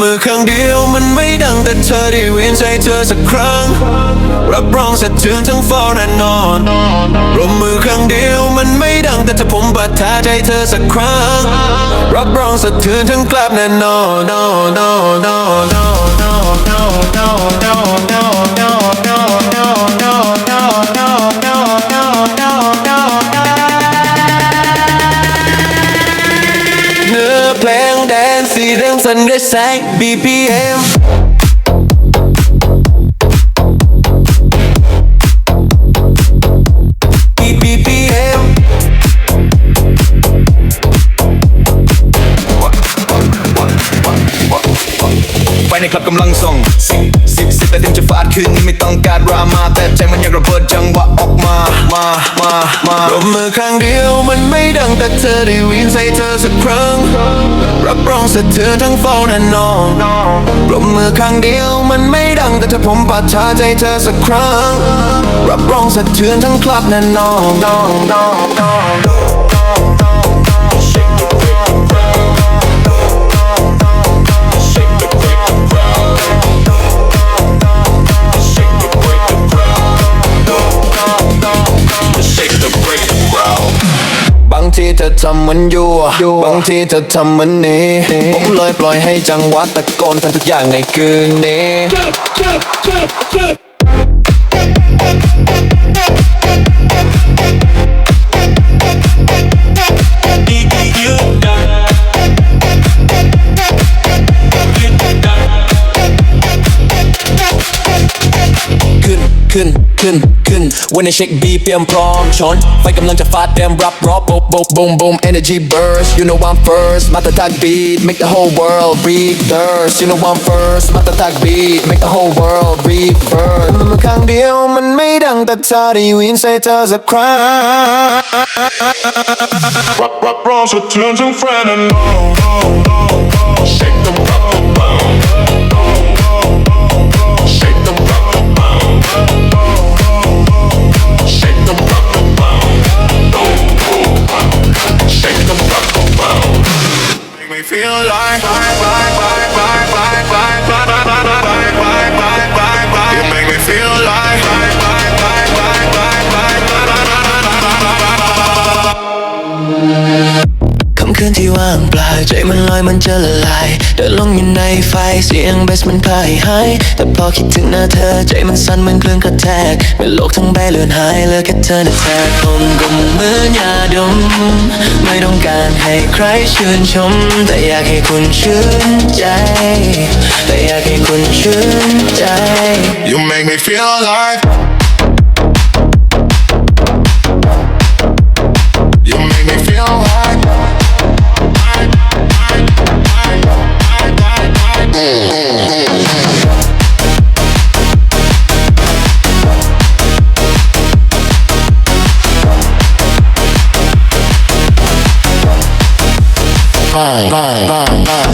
มือข้างเดียวมันไม่ดังแต่เธอได้วินใจเธอสักครั้ง รับรองสะเทือนทั้งฟ้าแน่นอนรวมมือข้างเดียวมันไม่ดังแต่ถ้าผมบัดทาใจเธอสักครั้ง รับรองสะเทือนทั้งกลับแน่นอน no no no no no no no no no no no no สีเรื่องสันด้วยแสง BPM ไฟในคลับกำลังส่งสิบสิบสิบแต่เต็มจะฟาดคืนนี้ไม่ต้องการดราม่าแต่ใจมันอยากระเบิดจังหวะออกมา มา มา มาปรบมือข้างเดียวมันไม่ดังแต่เธอได้วินใส่เธอสักครั้ง สะเทือนทั้งฟ้าแน่นอนปรบมือข้างเดียวมันไม่ดังแต่ถ้าผมปัดชาใจเธอสักครั้ง รับรองสะเทือนทั้งคลับแน่นอน ทีเธอทำเหมันยั่วบางทีเธอทำเหมันหนี้ ผมเลยปล่อยให้จังหวะตะโกนทำทุกอย่างในคืนนี้ ขึ้น ขึ้น ขึ้น ขึ้น วันนี้เช็คบีเตรียมพร้อมชน ไฟกำลังจะฟาดเตรียมรับรอบ boom boom boom boom energy burst you know I'm first มาตรฐาน beat make the whole world reverse you know I'm first มาตรฐาน beat make the whole world reverse มันครั้งเดียวมันไม่ดังแต่เธอได้วินใส่เธอสักครั้ง Rock, rock, rock, so turn some friend and no, no, no, no. Shake them, rock them, feel like ว่างเปล่าใจมันลอยมันจะละลายเดินลงอยู่ในไฟเสียงเบสมันพายหายแต่พอคิดถึงหน้าเธอใจมันสั่นเหมือนเครื่องกระแทกเมื่โลกทั้งใบเลือนหายเหลือแค่เธอในแทนผมก็เหมือนยาดม ไม่ต้องการให้ใครชื่นชม แต่อยากให้คุณชื่นใจ แต่อยากให้คุณชื่นใจ You make me feel alive.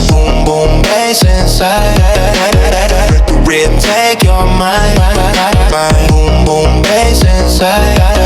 Boom boom bass inside. Take your mind Boom boom bass inside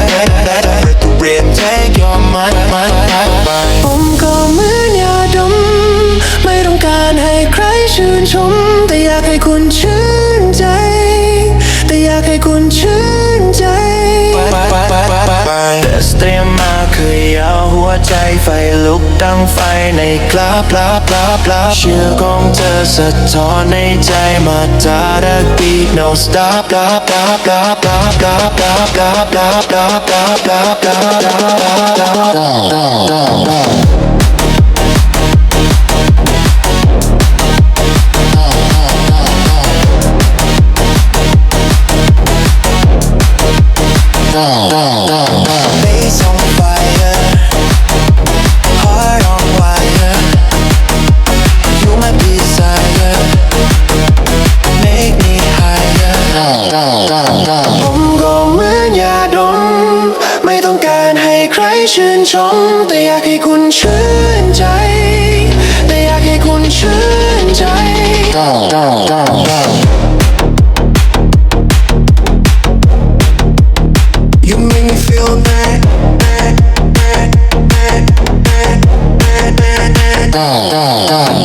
ใจไฟลุกดังไฟในกลาบลาบลาบลาเชื่อของเธอสะท้อนในใจมาตาดัก beat no stop ลาบลาบลาบลาบลาบลาบลาบลาบลาบลาบลาบลาบลาบลาบ Face on fire, ก็เหมือนยาดม ไม่ต้องการให้ใครชื่นชม แต่อยากให้คุณชื่นใจ แต่อยากให้คุณชื่นใจ You make me feel bad, bad, bad, bad,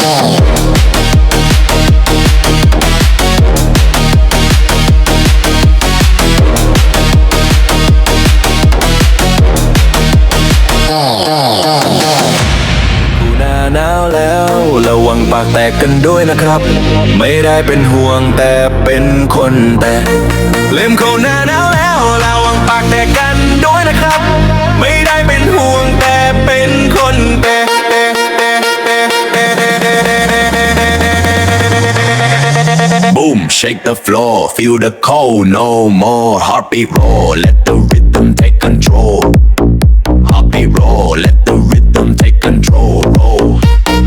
bad, ดูหน้าหนาวแล้วระวังปากแตกกันด้วยนะครับ ไม่ได้เป็นห่วงแต่เป็นคนแต่เล่มเขาหน้าหนาวแล้วระวังปากแตกกันด้วยนะครับ ไม่ได้เป็นห่วงแต่เป็นคนแต่บูม shake the floor feel the cold no more heartbeat roll let the rhythm take control Heartbeat roll, let the rhythm take control. Roll.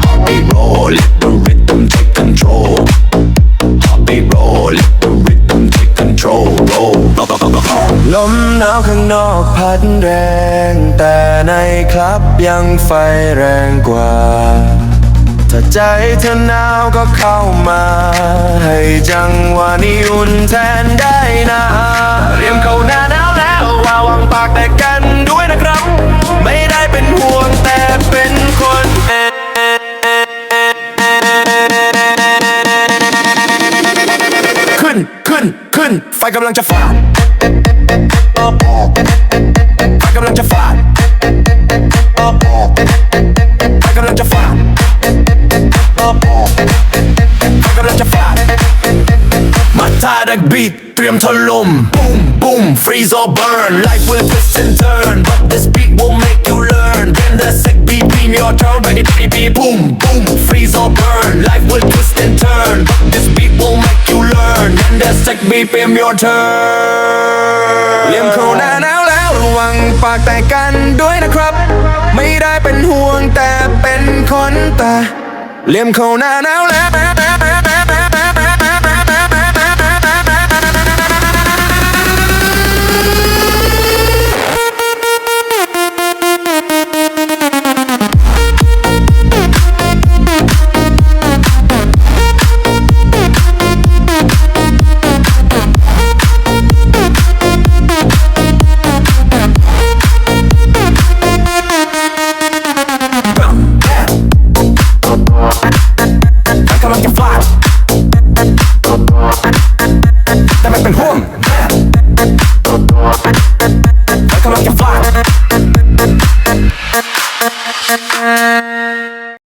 Heartbeat roll, let the rhythm take control. Heartbeat roll, let the rhythm take control. Roll. ลมหนาวข้างนอกพัดแรง แต่ในคลับยังไฟแรงกว่าถ้าใจเธอหนาวก็เข้ามา ให้จังหวะนี้อุ่นแทนได้นะ ขึ้นขึ้น ไฟกำลังจะฟาดไฟกำลังจะฟาดไฟกำลังจะฟาดไฟกำลังจะฟาดมาท่าดักบีทเตรียมถล่ม boom boom freeze or burn life will twist and turn but this beat will make you learn then the sick beat be your turn ready to be boom boom freeze or burn life will twist and turn but this beat will make you Let's take BPM your turn เลี่ยมเข้าหน้าหนาวแล้วระวังปากแตกกันด้วยนะครับ ไม่ได้เป็นห่วงแต่เป็นคนตาเลี่ยมเข้าหน้าหนาวแล้ว